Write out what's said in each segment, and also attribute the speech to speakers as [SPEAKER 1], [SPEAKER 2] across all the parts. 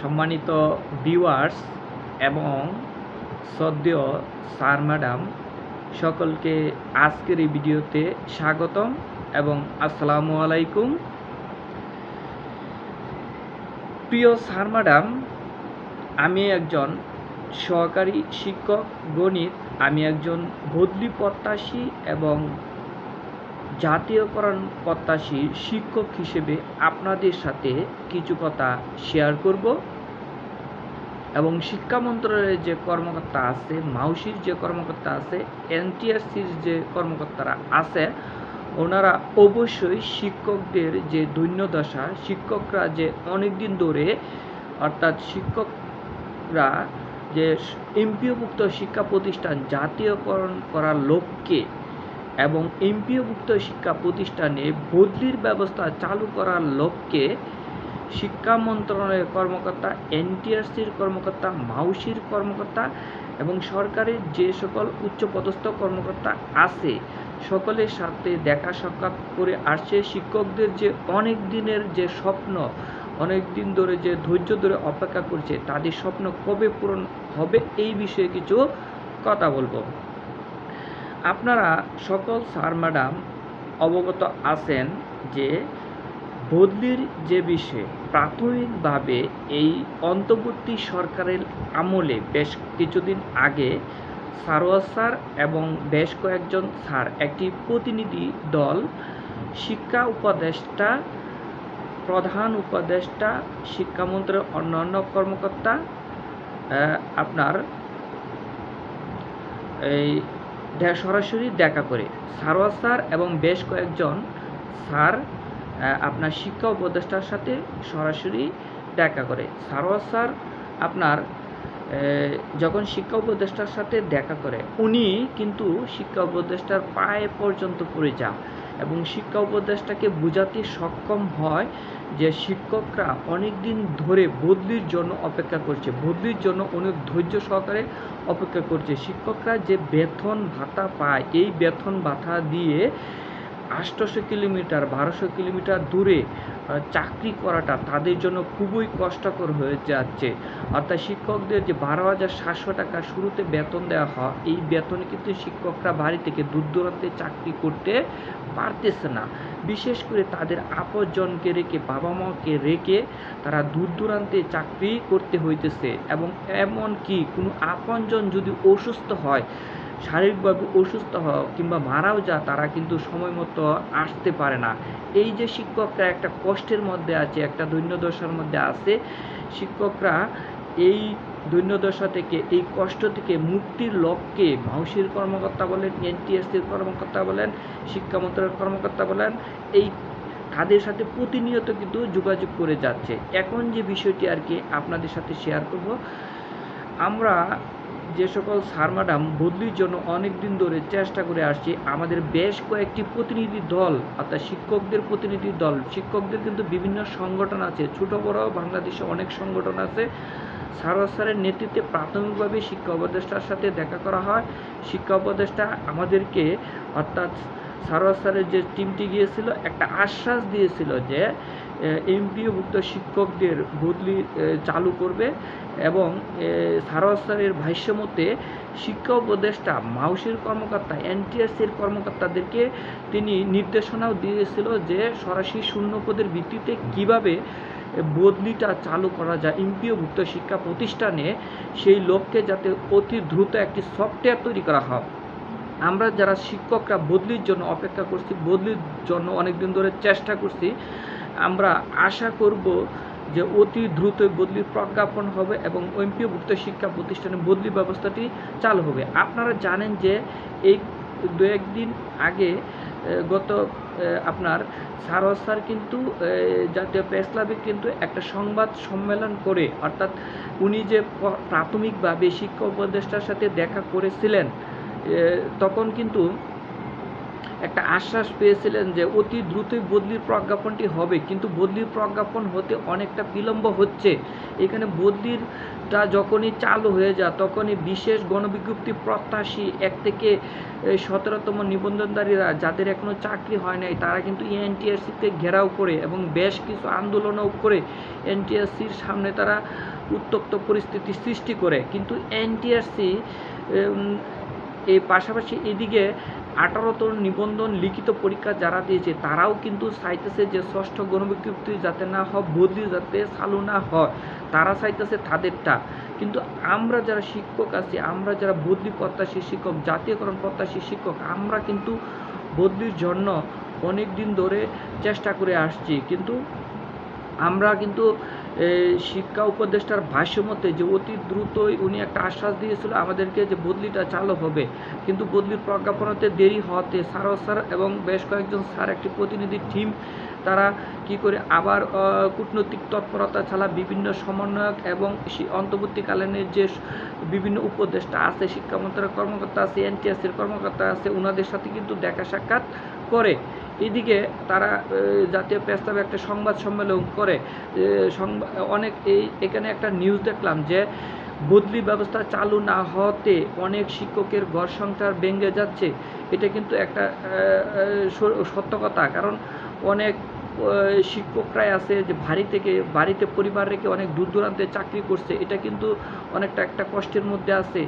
[SPEAKER 1] সম্মানিত ভিউয়ার্স এবং সদ্য স্যার ম্যাডাম সকলকে আজকের এই ভিডিওতে স্বাগতম এবং আসসালামু আলাইকুম। প্রিয় স্যার ম্যাডাম আমি একজন সহকারী শিক্ষক, গণিত, আমি একজন বদলি প্রত্যাশী এবং জাতীয়করণ প্রত্যাশী শিক্ষক হিসেবে আপনাদের সাথে কিছু কথা শেয়ার করব। এবং শিক্ষা মন্ত্রণালয়ের যে কর্মকর্তা আছে, মাউসির যে কর্মকর্তা আছে এনটিএসসির যে কর্মকর্তারা আছে, ওনারা অবশ্যই শিক্ষকদের যে দৈন্যদশা, শিক্ষকরা যে অনেক দিন ধরে, অর্থাৎ শিক্ষকরা যে এমপিওভুক্ত শিক্ষা প্রতিষ্ঠান জাতীয়করণ করার লক্ষ্যে এবং এমপিওভুক্ত শিক্ষা প্রতিষ্ঠানে বদলির ব্যবস্থা চালু করার লক্ষ্যে শিক্ষা মন্ত্রণালয়ের কর্মকর্তা, এনটিআরসির কর্মকর্তা, মাউসির কর্মকর্তা এবং সরকারের যে সকল উচ্চপদস্থ কর্মকর্তা আছে, সকলের সাথে দেখা সাক্ষাৎ করে আসছে। শিক্ষকদের যে অনেক দিনের যে স্বপ্ন, অনেক দিন ধরে যে ধৈর্য ধরে অপেক্ষা করছে, তাদের স্বপ্ন কবে পূরণ হবে এই বিষয়ে কিছু কথা বলব। আপনারা সকল স্যার ম্যাডাম অবগত আছেন যে বদলির যে বিষয়ে, প্রাথমিকভাবে এই অন্তর্বর্তী সরকারের আমলে বেশ কিছুদিন আগে সারোয়ার স্যার এবং বেশ কয়েকজন স্যার, একটি প্রতিনিধি দল, শিক্ষা উপদেষ্টা, প্রধান উপদেষ্টা, শিক্ষামন্ত্রীর অন্যান্য কর্মকর্তা আপনার এই সরাসরি দেখা করে। সারোয়ার স্যার এবং বেশ কয়েকজন স্যার আপনার শিক্ষা উপদেষ্টার সাথে সরাসরি দেখা করে। সারোয়ার স্যার আপনার যখন শিক্ষা উপদেষ্টার সাথে দেখা করে, উনি কিন্তু শিক্ষা উপদেষ্টার পায়ে পর্যন্ত পড়ে যান। এবং শিক্ষা উপদেষ্টাকে বোঝাতে সক্ষম হয় যে শিক্ষকরা অনেক দিন ধরে বদলির জন্য অপেক্ষা করছে। বদলির জন্য অনেক ধৈর্য সহকারে অপেক্ষা করছে। শিক্ষকরা যে বেতন ভাতা পায়, এই বেতন ভাতা দিয়ে আষ্টশো কিলোমিটার, বারোশো কিলোমিটার দূরে চাকরি করাটা তাদের জন্য খুবই কষ্টকর হয়ে যাচ্ছে। অর্থাৎ শিক্ষকদের যে বারো হাজার সাতশো টাকা শুরুতে বেতন দেওয়া হয়, এই বেতনে কিন্তু শিক্ষকরা বাড়ি থেকে দূর দূরান্তে চাকরি করতে পারতেছে না। বিশেষ করে তাদের আপনজনকে রেখে, বাবা মাকে রেখে তারা দূর দূরান্তে চাকরি করতে হইতেছে এবং এমন কি কোনো আপনজন যদি অসুস্থ হয় শারীরিকভাবে অসুস্থ হওয়া কিংবা মারাও যা, তারা কিন্তু সময় মতো আসতে পারে না। এই যে শিক্ষকরা একটা কষ্টের মধ্যে আছে, একটা দৈন্যদশার মধ্যে আছে, শিক্ষকরা এই দৈন্যদশা থেকে, এই কষ্ট থেকে মুক্তির লক্ষ্যে মাউসির কর্মকর্তা বলেন, এনটিএসসির কর্মকর্তা বলেন, শিক্ষা মন্ত্রণালয়ের কর্মকর্তা বলেন, এই তাদের সাথে প্রতিনিয়ত কিন্তু যোগাযোগ করে যাচ্ছে। এখন যে বিষয়টি আর কি আপনাদের সাথে শেয়ার করব, আমরা যে সকল স্যার, ম্যাডাম বদলির জন্য অনেক দিন ধরে চেষ্টা করে আসছি, আমাদের বেশ কয়েকটি প্রতিনিধি দল, অর্থাৎ শিক্ষকদের প্রতিনিধি দল। শিক্ষকদের কিন্তু বিভিন্ন সংগঠন আছে, ছোট বড়, বাংলাদেশে অনেক সংগঠন আছে। সারোয়ার স্যারের নেতৃত্বে প্রাথমিকভাবে শিক্ষা উপদেষ্টার সাথে দেখা করা হয়। শিক্ষা উপদেষ্টা আমাদেরকে, অর্থাৎ সারোয়ার স্যারের যে টিমটি গিয়েছিল, একটা আশ্বাস দিয়েছিল যে এমপিওভুক্ত শিক্ষকদের বদলি চালু করবে এবং সারোয়ার স্যারের ভাষ্যমতে শিক্ষা উপদেষ্টা, মাউসির কর্মকর্তা এনটিএসসির কর্মকর্তাদেরকে তিনি নির্দেশনাও দিয়েছিল যে সরাসরি শূন্যপদের ভিত্তিতে কীভাবে বদলিটা চালু করা যায় এমপিওভুক্ত শিক্ষা প্রতিষ্ঠানে সেই লক্ষ্যে যাতে অতি দ্রুত একটি সফটওয়্যার তৈরি করা হয়। আমরা যারা শিক্ষকরা বদলির জন্য অপেক্ষা করছি, বদলির জন্য অনেক দিন ধরে চেষ্টা করছি আমরা আশা করব যে অতি দ্রুত বদলির প্রজ্ঞাপন হবে এবং এমপিওভুক্ত শিক্ষা প্রতিষ্ঠানে বদলি ব্যবস্থাটি চালু হবে। আপনারা জানেন যে এই দু একদিন আগে গত আপনার সারোয়ার স্যার কিন্তু জাতীয় প্রেস ক্লাবে কিন্তু একটা সংবাদ সম্মেলন করে, অর্থাৎ উনি যে প্রাথমিকভাবে শিক্ষা উপদেষ্টার সাথে দেখা করেছিলেন তখন কিন্তু একটা আশ্বাস পেয়েছিলেন যে অতি দ্রুতই বদলির প্রজ্ঞাপনটি হবে, কিন্তু বদলির প্রজ্ঞাপন হতে অনেকটা বিলম্ব হচ্ছে। এখানে বদলিরটা যখনই চালু হয়ে যায়, তখনই বিশেষ গণবিজ্ঞপ্তি প্রত্যাশী এক থেকে সতেরোতম নিবন্ধনধারীরা, যাদের এখনও চাকরি হয় নাই, তারা কিন্তু এনটিআরসিতে ঘেরাও করে এবং বেশ কিছু আন্দোলনও করে এনটিআরসির সামনে তারা উত্তপ্ত পরিস্থিতি সৃষ্টি করে। কিন্তু এনটিআরসি এই পাশাপাশি এদিকে আঠারোতম নিবন্ধন লিখিত পরীক্ষা যারা দিয়েছে, তারাও কিন্তু চাইতেছে যে ষষ্ঠ গণবিজ্ঞপ্তি যাতে না হয়, বদলি যাতে চালু না হয়। তারা চাইতেছে তাদেরটা। কিন্তু আমরা যারা শিক্ষক আছি, আমরা যারা বদলি প্রত্যাশী শিক্ষক, জাতীয়করণ প্রত্যাশী শিক্ষক, আমরা কিন্তু বদলির জন্য অনেক দিন ধরে চেষ্টা করে আসছি। কিন্তু আমরা কিন্তু শিক্ষা উপদেষ্টার ভাষ্য মতে যে অতি দ্রুতই উনি একটা আশ্বাস দিয়েছিল আমাদেরকে যে বদলিটা চালু হবে। কিন্তু বদলির প্রজ্ঞাপনতে দেরি হওয়াতে স্যারও স্যার এবং বেশ কয়েকজন স্যার, একটি প্রতিনিধি টিম, তারা কি করে আবার কূটনৈতিক তৎপরতা ছাড়া বিভিন্ন সমন্বয়ক এবং অন্তর্বর্তীকালীনের যে বিভিন্ন উপদেষ্টা আছে, শিক্ষা মন্ত্রণালয়ের কর্মকর্তা আছে এনটিএসের কর্মকর্তা আছে ওনাদের সাথে কিন্তু দেখা সাক্ষাৎ করে। এদিকে তারা জাতীয় প্রস্তাবে একটা সংবাদ সম্মেলন করে অনেক এই, এখানে একটা নিউজ দেখলাম যে বদলি ব্যবস্থা চালু না হওয়াতে অনেক শিক্ষকের ঘর সংসার ভেঙে যাচ্ছে। এটা কিন্তু একটা সত্য কথা। কারণ অনেক শিক্ষকরাই আছে যে বাড়ি থেকে, বাড়িতে পরিবার রেখে অনেক দূর দূরান্তে চাকরি করছে। এটা কিন্তু অনেকটা একটা কষ্টের মধ্যে আছে।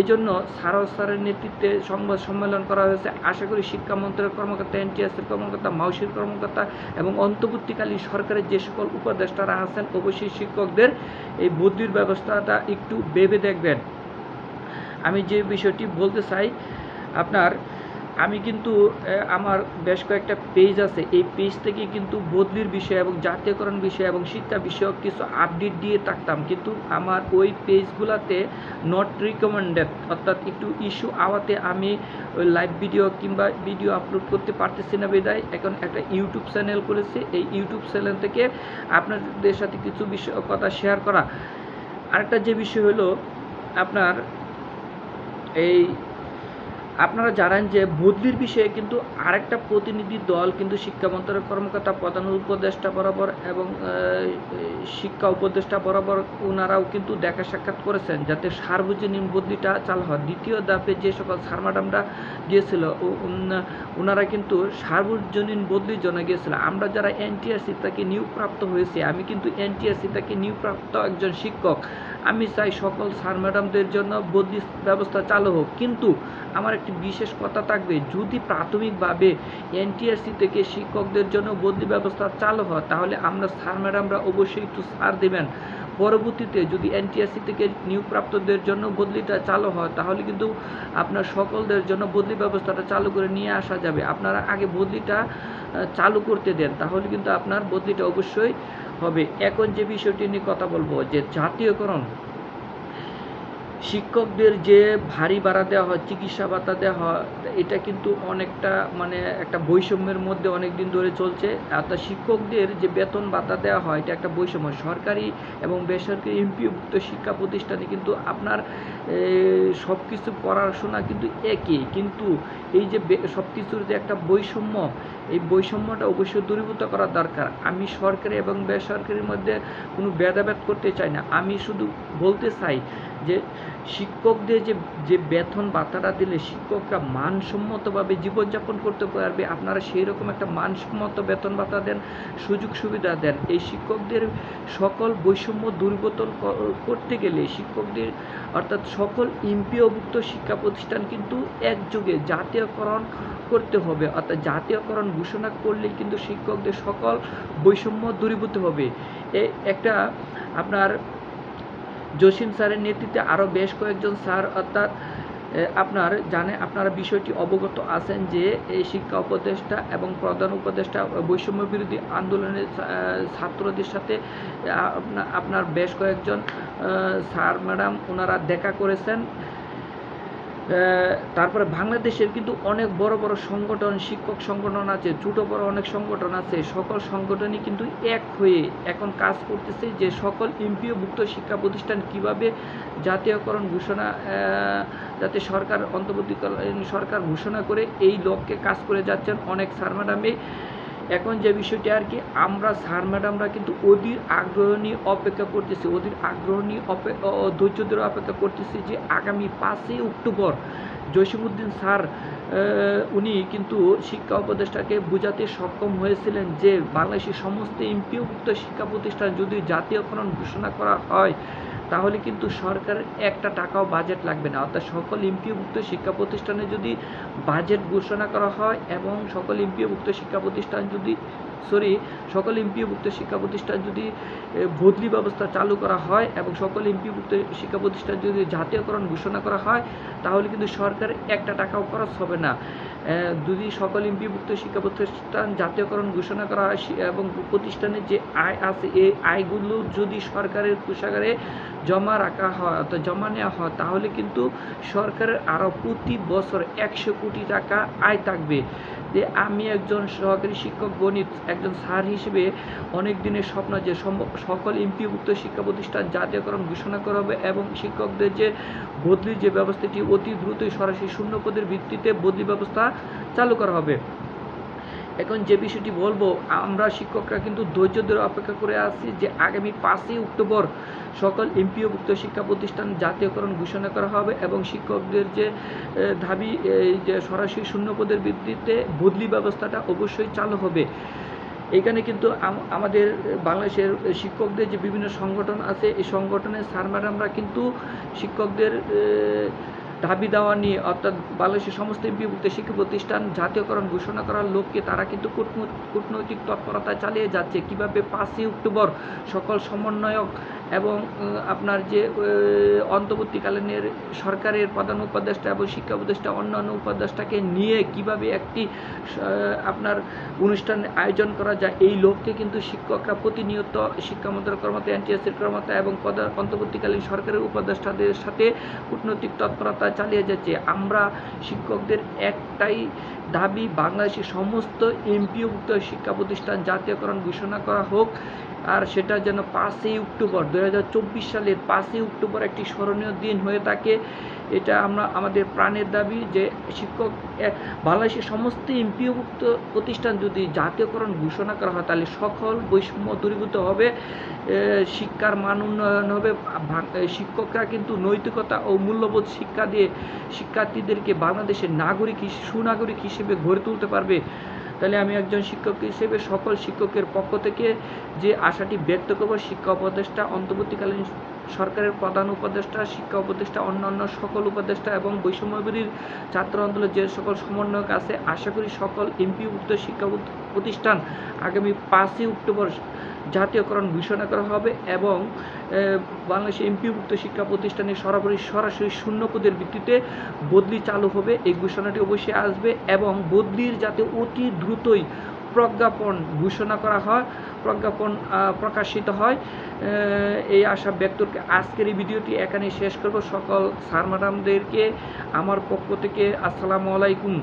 [SPEAKER 1] এই জন্য সারো স্যারের নেতৃত্বে সংবাদ সম্মেলন করা হয়েছে। আশা করি শিক্ষা মন্ত্রণালয়ের কর্মকর্তা এনটিএসের কর্মকর্তা, মাউসির কর্মকর্তা এবং অন্তর্বর্তীকালীন সরকারের যে সকল উপদেষ্টারা আছেন, অবশ্যই শিক্ষকদের এই বুদ্ধির ব্যবস্থাটা একটু ভেবে দেখবেন। আমি যে বিষয়টি বলতে চাই, আপনার আমি কিন্তু আমার বেশ কয়েকটা পেজ আছে। এই পেজ থেকে কিন্তু বদলির বিষয় এবং জাতীয়করণ বিষয় এবং শিক্ষা বিষয়ক কিছু আপডেট দিয়ে থাকতাম। কিন্তু আমার ওই পেজগুলোতে নট রিকমেন্ডেড অর্থাৎ একটু ইস্যু আওয়াতে আমি ওই লাইভ ভিডিও কিংবা ভিডিও আপলোড করতে পারতেছি না বিদায়। এখন একটা ইউটিউব চ্যানেল করেছি এই ইউটিউব চ্যানেল থেকে আপনাদের সাথে কিছু বিষয়, কথা শেয়ার করা। আরেকটা যে বিষয় হলো, আপনার এই আপনারা জানেন যে বদলির বিষয়ে কিন্তু আরেকটা প্রতিনিধি দল কিন্তু শিক্ষা মন্ত্রণালয়ের কর্মকর্তা, প্রধান উপদেষ্টা বরাবর এবং শিক্ষা উপদেষ্টা বরাবর ওনারাও কিন্তু দেখা সাক্ষাৎ করেছেন যাতে সার্বজনীন বদলিটা চালু হয়। দ্বিতীয় ধাপে যে সকল স্যার ম্যাডামরা গিয়েছিল ওনারা কিন্তু সার্বজনীন বদলির জন্য গিয়েছিল। আমরা যারা এনটিআরসি তাকে নিয়োগপ্রাপ্ত হয়েছে, আমি কিন্তু এনটিআরসি তাকে নিয়োগপ্রাপ্ত একজন শিক্ষক। আমি চাই সকল স্যার ম্যাডামদের জন্য বদলি ব্যবস্থা চালু হোক। কিন্তু আমার একটি বিশেষ কথা থাকবে। যদি প্রাথমিকভাবে এনটিআরসি থেকে শিক্ষকদের জন্য বদলি ব্যবস্থা চালু হয়, তাহলে আমরা স্যার, ম্যাডামরা অবশ্যই একটু ছাড় দেবেন। পরবর্তীতে যদি এনটিআরসি থেকে নিয়োগপ্রাপ্তদের জন্য বদলিটা চালু হয়, তাহলে কিন্তু আপনার সকলদের জন্য বদলি ব্যবস্থাটা চালু করে নিয়ে আসা যাবে। আপনারা আগে বদলিটা চালু করতে দেন, তাহলে কিন্তু আপনার বদলিটা অবশ্যই হবে। এখন যে বিষয়টি নিয়ে কথা বলব, যে জাতীয়করণ শিক্ষকদের যে ভারী ভাড়া দেওয়া হয়, চিকিৎসা ভাতা দেওয়া হয়, এটা কিন্তু অনেকটা মানে একটা বৈষম্যের মধ্যে অনেক দিন ধরে চলছে। অর্থাৎ শিক্ষকদের যে বেতন ভাতা দেওয়া হয়, এটা একটা বৈষম্য। সরকারি এবং বেসরকারি এমপিভুক্ত শিক্ষা প্রতিষ্ঠানে কিন্তু আপনার সব কিছু পড়াশোনা কিন্তু একই। কিন্তু এই যে সব কিছুর যে একটা বৈষম্য এই বৈষম্যটা অবশ্যই দূরীভূত করা দরকার। আমি সরকারি এবং বেসরকারির মধ্যে কোনো ভেদাভেদ করতে চাই না। আমি শুধু বলতে চাই যে শিক্ষকদের যে যে বেতন ভাতাটা দিলে শিক্ষকরা মানসম্মতভাবে জীবনযাপন করতে পারবে। আপনারা সেই রকম একটা মানসম্মত বেতন ভাতা দেন, সুযোগ সুবিধা দেন। এই শিক্ষকদের সকল বৈষম্য দূরীভূতন করতে গেলে শিক্ষকদের অর্থাৎ সকল ইম্পিওভুক্ত শিক্ষা প্রতিষ্ঠান কিন্তু একযোগে জাতীয়করণ করতে হবে। অর্থাৎ জাতীয়করণ ঘোষণা করলে কিন্তু শিক্ষকদের সকল বৈষম্য দূরীভূত হবে। এ, একটা আপনার জসিম স্যারের নেতৃত্বে আরও বেশ কয়েকজন স্যার অর্থাৎ আপনার জানে, আপনারা বিষয়টি অবগত আছেন যে এই শিক্ষা উপদেষ্টা এবং প্রধান উপদেষ্টা বৈষম্য বিরোধী আন্দোলনের ছাত্রদের সাথে আপনার বেশ কয়েকজন স্যার, ম্যাডাম, ওনারা দেখা করেছেন। তারপরে বাংলাদেশের কিন্তু অনেক বড় বড় সংগঠন, শিক্ষক সংগঠন আছে, ছোটো বড় অনেক সংগঠন আছে, সকল সংগঠনই কিন্তু এক হয়ে এখন কাজ করতেছে যে সকল এমপিওভুক্ত শিক্ষা প্রতিষ্ঠান কীভাবে জাতীয়করণ ঘোষণা যাতে সরকার অন্তর্বর্তীকালীন সরকার ঘোষণা করে এই লক্ষ্যে কাজ করে যাচ্ছেন। অনেক স্যার ম্যাডামে এখন যে বিষয়টি আর কি, আমরা স্যার ম্যাডামরা কিন্তু অধীর আগ্রহ নিয়ে অপেক্ষা করতেছি, অধীর আগ্রহ নিয়ে ধৈর্য ধরে অপেক্ষা করতেছি যে আগামী পাঁচই অক্টোবর জসিমুদ্দিন স্যার উনি কিন্তু শিক্ষা উপদেষ্টাকে বোঝাতে সক্ষম হয়েছিলেন যে বাংলাদেশের সমস্ত এমপিওভুক্ত শিক্ষা প্রতিষ্ঠান যদি জাতীয়করণ ঘোষণা করা হয় তাহলে কিন্তু সরকারের একটা টাকাও বাজেট লাগবে না। অর্থাৎ সকল এমপিওভুক্ত শিক্ষা প্রতিষ্ঠানে যদি বাজেট ঘোষণা করা হয় এবং সকল এমপিওভুক্ত শিক্ষা প্রতিষ্ঠান যদি সরি, সকল এমপিওভুক্ত শিক্ষা প্রতিষ্ঠান যদি বদলি ব্যবস্থা চালু করা হয় এবং সকল এমপিভুক্ত শিক্ষা প্রতিষ্ঠান যদি জাতীয়করণ ঘোষণা করা হয়, তাহলে কিন্তু সরকারের একটা টাকাও খরচ হবে না। যদি সকল এমপিভুক্ত শিক্ষা প্রতিষ্ঠান জাতীয়করণ ঘোষণা করা হয় এবং প্রতিষ্ঠানের যে আয় আছে, এই আয়গুলো যদি সরকারের কোষাগারে জমা রাখা হয়, অর্থাৎ জমা নেওয়া হয়, তাহলে কিন্তু সরকারের আরও প্রতি বছর একশো কোটি টাকা আয় থাকবে। যে আমি একজন সহকারী শিক্ষক, গণিত একজন স্যার হিসেবে অনেক দিনের স্বপ্ন যে সকল এমপিভুক্ত শিক্ষা প্রতিষ্ঠান জাতীয়করণ ঘোষণা করা হবে এবং শিক্ষকদের যে বদলির যে ব্যবস্থাটি অতি দ্রুতই সরাসরি শূন্য পদের ভিত্তিতে বদলি ব্যবস্থা চালু করা হবে। এখন যে বিষয়টি বলব, আমরা শিক্ষকরা কিন্তু ধৈর্য ধরে অপেক্ষা করে আছি যে আগামী পাঁচই অক্টোবর সকল এমপিওভুক্ত শিক্ষা প্রতিষ্ঠান জাতীয়করণ ঘোষণা করা হবে এবং শিক্ষকদের যে দাবি, এই যে সরাসরি শূন্য পদের ভিত্তিতে বদলি ব্যবস্থাটা অবশ্যই চালু হবে। এখানে কিন্তু আমাদের বাংলাদেশের শিক্ষকদের যে বিভিন্ন সংগঠন আছে, এই সংগঠনের স্যার ম্যাডামরা কিন্তু শিক্ষকদের দাবি দেওয়া নিয়ে, অর্থাৎ বাংলাদেশের সমস্ত বিভক্ত শিক্ষা প্রতিষ্ঠান জাতীয়করণ ঘোষণা করার লক্ষ্যে তারা কিন্তু কূটনৈ- কূটনৈতিক তৎপরতা চালিয়ে যাচ্ছে। কীভাবে পাঁচই অক্টোবর সকল সমন্বয়ক এবং আপনার যে অন্তর্বর্তীকালীনের সরকারের প্রধান উপদেষ্টা এবং শিক্ষা উপদেষ্টা, অন্যান্য উপদেষ্টাকে নিয়ে কীভাবে একটি আপনার অনুষ্ঠান আয়োজন করা যায়, এই লক্ষ্যে কিন্তু শিক্ষকরা প্রতিনিয়ত শিক্ষা মন্ত্রক কর্মতা এনটিএসের কর্মতা এবং অন্তর্বর্তীকালীন সরকারের উপদেষ্টাদের সাথে কূটনৈতিক তৎপরতা চালিয়ে যাচ্ছে। আমরা শিক্ষকদের একটাই দাবি, বাংলাদেশের সমস্ত এমপিওভুক্ত শিক্ষা প্রতিষ্ঠান জাতীয়করণ ঘোষণা করা হোক আর সেটা যেন পাঁচই অক্টোবর দু হাজার চব্বিশ সালের পাঁচই অক্টোবর একটি স্মরণীয় দিন হয়ে থাকে। এটা আমরা, আমাদের প্রাণের দাবি যে শিক্ষক বাংলাদেশের সমস্ত এমপিওভুক্ত প্রতিষ্ঠান যদি জাতীয়করণ ঘোষণা করা হয়, তাহলে সকল বৈষম্য দূরীভূত হবে শিক্ষার মান উন্নয়ন হবে শিক্ষকরা কিন্তু নৈতিকতা ও মূল্যবোধ শিক্ষা দিয়ে শিক্ষার্থীদেরকে বাংলাদেশের নাগরিক সুনাগরিক হিসেবে গড়ে তুলতে পারবে। তাহলে আমি একজন শিক্ষক হিসেবে সকল শিক্ষকের পক্ষ থেকে যে আশাটি ব্যক্ত করব, শিক্ষা উপদেষ্টা অন্তর্বর্তীকালীন সরকারের প্রধান উপদেষ্টা শিক্ষা উপদেষ্টা অন্যান্য সকল উপদেষ্টা এবং বৈষম্যবিরোধী ছাত্র আন্দোলনের যে সকল সমন্বয়ক আছে আশা করি সকল এমপিভুক্ত শিক্ষা প্রতিষ্ঠান আগামী পাঁচই অক্টোবর জাতীয়করণ ঘোষণা করা হবে এবং আহ, বাংলাদেশের এমপিভুক্ত শিক্ষা প্রতিষ্ঠানে সরাসরি সরাসরি শূন্য পদের ভিত্তিতে বদলি চালু হবে। এই ঘোষণাটি অবশ্যই আসবে এবং বদলির যাতে অতি দ্রুতই প্রজ্ঞাপন ঘোষণা করা হয়, প্রজ্ঞাপন প্রকাশিত হয়। এই আশা ব্যক্ত করে আজকের এই ভিডিওটি এখানে শেষ করব। সকল সার ম্যাডামদেরকে, আমার পক্ষ থেকে আসসালামু আলাইকুম।